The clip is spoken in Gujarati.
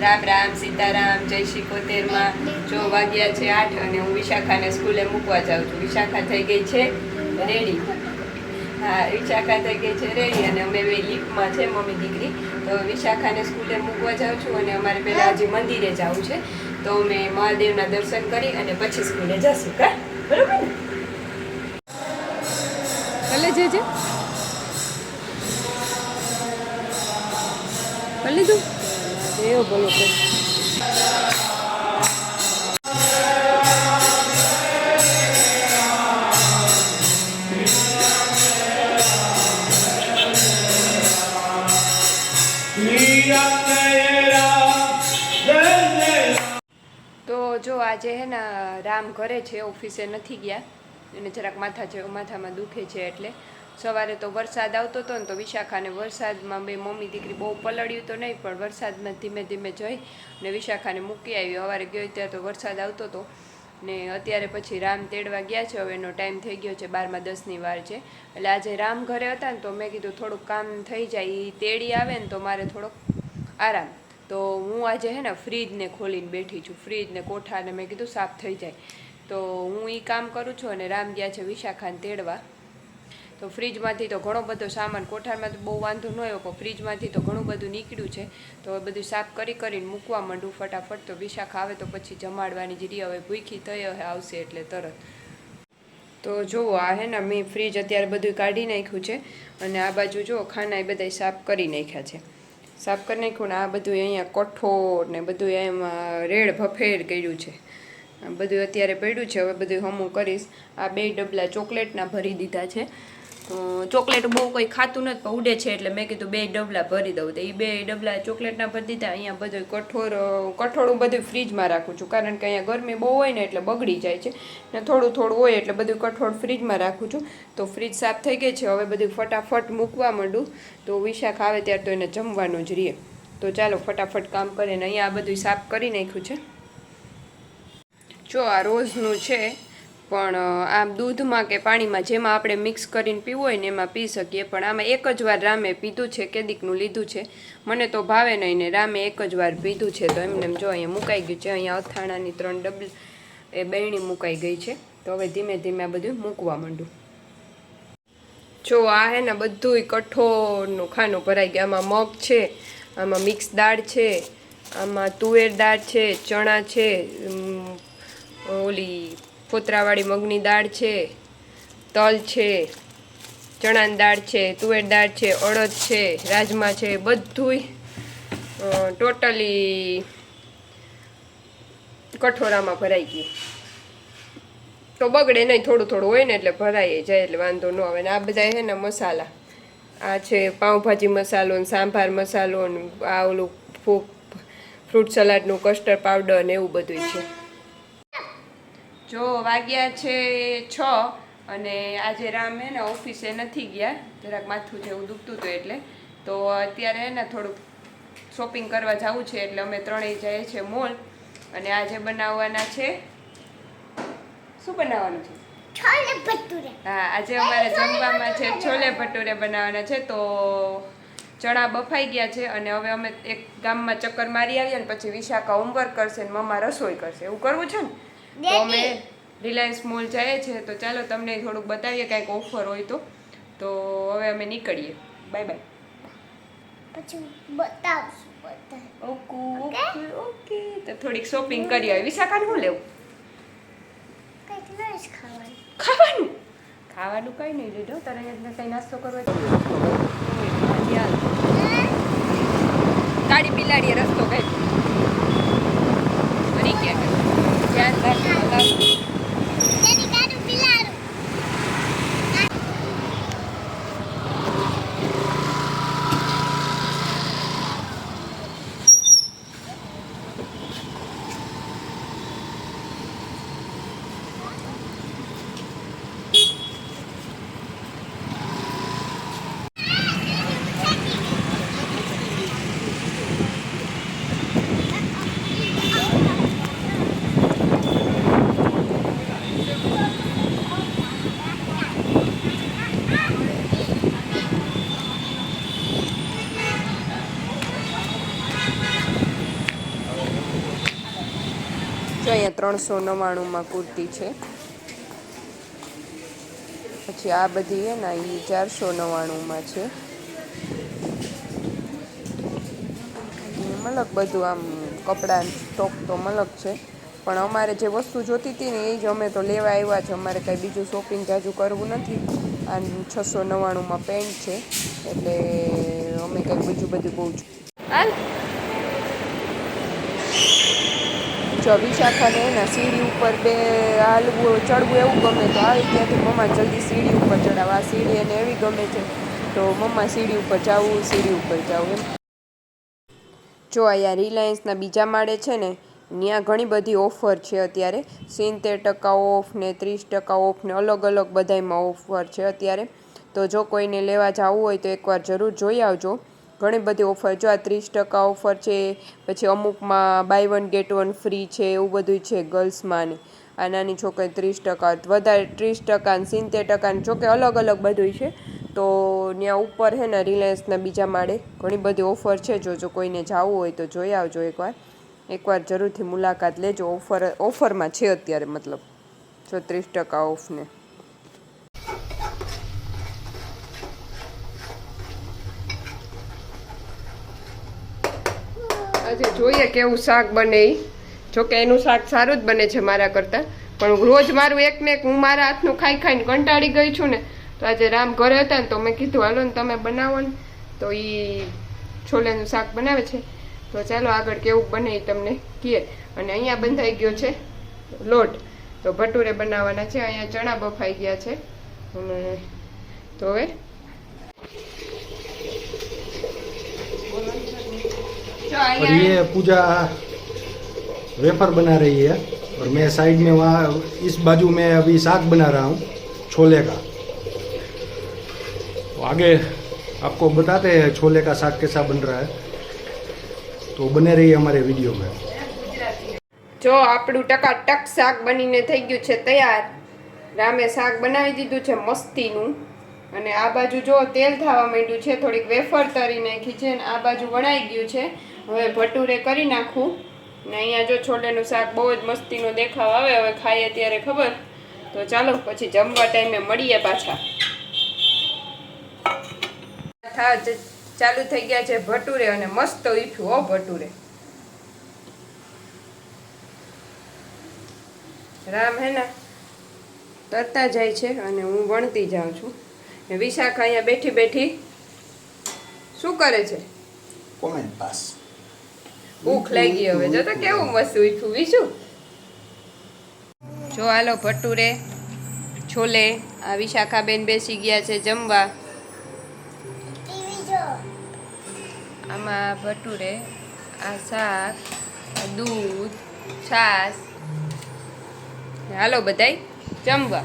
રામ રામ, સીતારામ, જય શ્રી કોતેરમાં. જો વાગ્યા છે આઠ અને હું વિશાખાને સ્કૂલે મૂકવા જાઉં છું. વિશાખા થઈ ગઈ છે રેડી. હા, વિશાખા થઈ ગઈ છે રેડી અને અમે બે લિફ્ટમાં છે, મમ્મી દીકરી. તો વિશાખાને સ્કૂલે મૂકવા જાઉં છું અને અમારે પહેલાં હજી મંદિરે જવું છે. તો અમે મહાદેવના દર્શન કરી અને પછી સ્કૂલે જશું. કા? બરોબર ભલે જજે. ભલે તું. બોલો કર તો જો આજે હે ને રામ ઘરે છે, ઓફિસે નથી ગયા. એને જરાક માથા છે માથામાં દુખે છે એટલે. સવારે તો વરસાદ આવતો હતો ને તો વિશાખાને વરસાદમાં બે મમ્મી દીકરી બહુ પલળ્યું તો નહીં, પણ વરસાદમાં ધીમે ધીમે જઈ ને વિશાખાને મૂકી આવી. સવારે ગયો ત્યાં તો વરસાદ આવતો હતો ને અત્યારે પછી રામ તેડવા ગયા છે. હવે એનો ટાઈમ થઈ ગયો છે બારમાં દસની વાર છે. એટલે આજે રામ ઘરે હતા ને તો મેં કીધું થોડુંક કામ થઈ જાય એ તેડી આવે ને તો મારે થોડોક આરામ. તો હું આજે હે ને ફ્રીજને ખોલીને બેઠી છું, ફ્રીજને કોઠાને મેં કીધું સાફ થઈ જાય. તો હું એ કામ કરું છું અને રામ ગયા છે વિશાખાને તેડવા. તો ફ્રીજમાંથી તો ઘણો બધો સામાન કોઠારમાં તો બહુ વાંધો ન આવ્યો ફ્રીજમાંથી તો ઘણું બધું નીકળ્યું છે. તો હવે બધું સાફ કરી કરીને મૂકવા માંડું ફટાફટ. તો વિશાખ આવે તો પછી જમાડવાની જ હવે ભૂખી થઈ હવે આવશે એટલે તરત. તો જુઓ આ હે ને મેં ફ્રીજ અત્યારે બધું કાઢી નાખ્યું છે અને આ બાજુ જુઓ ખાના એ બધા સાફ કરી નાખ્યા છે. સાફ કરી નાખ્યું ને આ બધું અહીંયા કઠોળ ને બધું એમાં રેડ ભફેર કર્યું છે. બધું અત્યારે પડ્યું છે, હવે બધું હમું કરીશ. આ બે ડબલા ચોકલેટના ભરી દીધા છે. ચોકલેટ બહુ કોઈ ખાતું નથી પણ ઉડે છે એટલે મેં કીધું બે ડબલા ભરી દઉં. તો એ બે ડબલા ચોકલેટના ભરી દીધા અહીંયા બધું કઠોળ અ, કઠોળ બધું ફ્રીજમાં રાખું છું. કારણ કે અહીંયા ગરમી બહુ હોય ને એટલે બગડી જાય છે. ને થોડું થોડું હોય એટલે બધું કઠોળ ફ્રીજમાં રાખું છું. તો ફ્રીજ સાફ થઈ ગઈ છે હવે બધું ફટાફટ મૂકવા માંડું. તો વિશાખ આવે ત્યારે તો એને જમવાનું જ રહીએ તો ચાલો ફટાફટ કામ કરીને અહીંયા આ બધું સાફ કરી નાખ્યું છે. જો આ રોજનું છે પણ આ દૂધમાં કે પાણીમાં જેમાં આપણે મિક્સ કરીને પીવું હોય ને એમાં પી શકીએ. પણ આમાં એક જ વાર રામે પીધું છે, કેદીકનું લીધું છે. મને તો ભાવે નહીં ને રામે એક જ વાર પીધું છે. તો એમને જો અહીંયા મુકાઈ ગયું છે. અહીંયા અથાણાની ત્રણ ડબલ એ બેણી મુકાઈ ગઈ છે. તો હવે ધીમે ધીમે આ બધું મૂકવા માંડું. જો આ હે ને બધુંય કઠોળનું ખાનું ભરાઈ ગયું. આમાં મગ છે, આમાં મિક્સ દાળ છે, આમાં તુવેર દાળ છે, ચણા છે ઓલી ફોતરાવાળી મગની દાળ છે, તલ છે, ચણાની દાળ છે, તુવેર દાળ છે, અડદ છે, રાજમા છે, બધુંય ટોટલી કઠોરામાં ભરાઈ ગયું. તો બગડે નહીં, થોડું થોડું હોય ને એટલે ભરાઈ જાય, એટલે વાંધો ન આવે. ને આ બધા છે ને મસાલા. આ છે પાઉંભાજી મસાલો ને સાંભાર મસાલો ને આ ઓલું ફ્રૂટ સલાડનું કસ્ટર્ડ પાવડર ને એવું બધું છે. જો વાગ્યા છે છ અને આજે રામ હે ને ઓફિસે નથી ગયા. જરાક માથું જેવું દુખતું હતું એટલે. તો અત્યારે હે ને થોડુંક શોપિંગ કરવા જવું છે એટલે અમે ત્રણેય જઈએ છીએ મોલ. અને આજે બનાવવાના છે શું બનાવવાનું છે? છોલે ભટુરે. હા આજે અમારે જમવામાં છે છોલે ભટુરે બનાવવાના છે. તો ચણા બફાઈ ગયા છે અને હવે અમે એક ગામમાં ચક્કર મારી આવીએ ને પછી વિશાખા હોમવર્ક કરશે ને મમ્મા રસોઈ કરશે. એવું કરવું છે ને? તો અમે રિલાયન્સ મોલ જઈએ છીએ તો ચાલો તમને થોડુંક બતાવીએ કાંઈક ઓફર હોય તો. તો હવે અમે નીકળીએ. બાય બાય પછી બતાવશું બતાવ ઓકે ઓકે? ઓકે તો થોડીક શોપિંગ કરી આવી. વિશાખાને શું લેવું? ખાવાનું. ખાવાનું? ખાવાનું કઈ નહીં લીધો તારે કંઈ નાસ્તો કરવો ચાલ જો અહીંયા ત્રણસો નવ્વાણુંમાં કુર્તી છે. પછી આ બધી છે ને એ ચારસો નવ્વાણુંમાં છે. મલક બધું આમ કપડાં સ્ટોક તો મલક છે. પણ અમારે જે વસ્તુ જોતી હતી ને એ જ અમે તો લેવા આવ્યા છે. અમારે કાંઈ બીજું શોપિંગ જાજુ કરવું નથી. આ છસો નવ્વાણુંમાં પેન્ટ છે. એટલે અમે કંઈ બીજું બધું બહુ જ હાલ. જો વિશાખાને એના સીડી ઉપર બે હાલવું, ચડવું એવું ગમે તો આવી ત્યાંથી મમ્મા જલ્દી સીડી ઉપર ચડાવે. આ સીડી એને એવી ગમે છે તો મમ્મા સીડી ઉપર જવું, સીડી ઉપર જવું એમ. જો અહીંયા રિલાયન્સના બીજા માળે છે ને, ત્યાં ઘણી બધી ઓફર છે અત્યારે. સિત્તેર ટકા ઓફ ને ત્રીસ ટકા ઓફ ને અલગ અલગ બધાયમાં ઓફર છે અત્યારે. તો જો કોઈને લેવા જવું હોય તો એકવાર જરૂર જોઈ આવજો. ઘણી બધી ઓફર જો આ ત્રીસ ટકા ઓફર છે, પછી અમુકમાં buy one get one free છે, એવું બધું છે ગર્લ્સમાં ને આ નાની છોકરી ત્રીસ ટકા, વધારે ત્રીસ ટકા ને સિત્તેર ટકા ને જોકે અલગ અલગ બધું છે, તો ત્યાં ઉપર છે ને રિલાયન્સના બીજા માળે ઘણી બધી ઓફર છે, જો જો કોઈને જવું હોય તો જોઈ આવજો એકવાર. એકવાર જરૂરથી મુલાકાત લેજો ઓફર ઓફરમાં છે અત્યારે મતલબ, જો ત્રીસ ટકા ઓફ ને આજે જોઈએ કેવું શાક બને એ જોકે એનું શાક સારું જ બને છે મારા કરતાં. પણ રોજ મારું એક ને એક હું મારા હાથનું ખાઈ ખાઈને કંટાળી ગઈ છું ને, તો આજે રામ ઘરે હતા ને તો મેં કીધું, હાલો ને તમે બનાવો ને. તો એ છોલેનું શાક બનાવે છે. તો ચાલો આગળ કેવું બને એ તમને કહે અને અહીંયા બંધાઈ ગયો છે લોટ. તો ભટુરે બનાવવાના છે. અહીંયા ચણા બફાઈ ગયા છે. અને તો હવે? और અહીંયા ये पूजा वेफर बना रही है और मैं साइड में वहाँ इस बाजू में अभी साग बना रहा हूँ छोले का तो आगे आपको बताते हैं छोले का साग कैसा बन रहा है तो बने रहिए हमारे वीडियो में જો આપણું ટકાટક શાક બનીને થઈ ગયું છે તૈયાર રામે શાક બનાવી દીધું છે મસ્તીનું અને આ બાજુ જો તેલ થવા માંડ્યું છે થોડીક વેફર તરી નાખી છે અને આ બાજુ વણાઈ ગયું છે હવે ભટુરે કરી નાખું. ને અહીંયા જો છોલેનું શાક બહુ જ મસ્તીનો દેખાવ આવે, હવે ખાઈએ ત્યારે ખબર. તો ચાલો, પછી જમવા ટાઈમે મળીએ પાછા. ચાલુ થઈ ગયા છે ભટુરે અને મસ્ત ઈફ્યું, હો, ભટુરે. રામ હે ને? તરતા જાય છે અને હું વણતી જાઉં છું. ને વિશાખા અહીંયા બેઠી બેઠી શું કરે છે? કોમેન્ટ પાસ ભૂખ લાગી હવે. જો તો કેવું મસ્ત ઉઠ્યું. બીજું? જો હાલો ભટુરે, છોલે, આ વિશાખાબેન બેસી ગયા છે જમવા. આમાં ભટુરે આ શાક દૂધ, છાશ. હાલો બધાય જમવા.